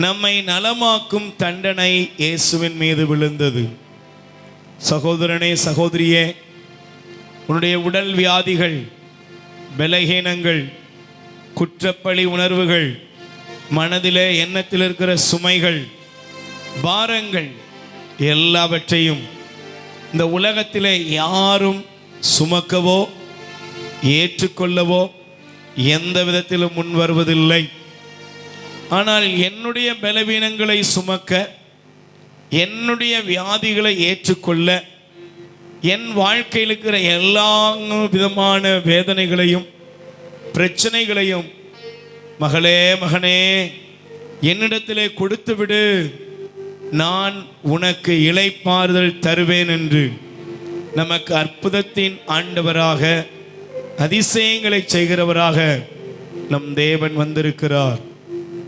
நம்மை நலமாக்கும் தண்டனை இயேசுவின் மீது விழுந்தது. சகோதரனே சகோதரியே உன்னுடைய உடல் வியாதிகள் பலகீனங்கள் குற்றப்பழி உணர்வுகள் மனதிலே எண்ணத்தில் இருக்கிற சுமைகள் பாரங்கள் எல்லாவற்றையும் இந்த உலகத்திலே யாரும் சுமக்கவோ ஏற்றுக்கொள்ளவோ எந்த விதத்திலும் முன் வருவதில்லை ஆனால் என்னுடைய பலவீனங்களை சுமக்க என்னுடைய வியாதிகளை ஏற்றுக்கொள்ள என் வாழ்க்கையில் இருக்கிற எல்லா விதமான வேதனைகளையும் பிரச்சனைகளையும் மகளே மகனே என்னிடத்திலே கொடுத்து விடு நான் உனக்கு இலைப்பாறுதல் தருவேன் என்று நமக்கு அற்புதத்தின் ஆண்டவராக அதிசயங்களை செய்கிறவராக நம் தேவன் வந்திருக்கிறார்.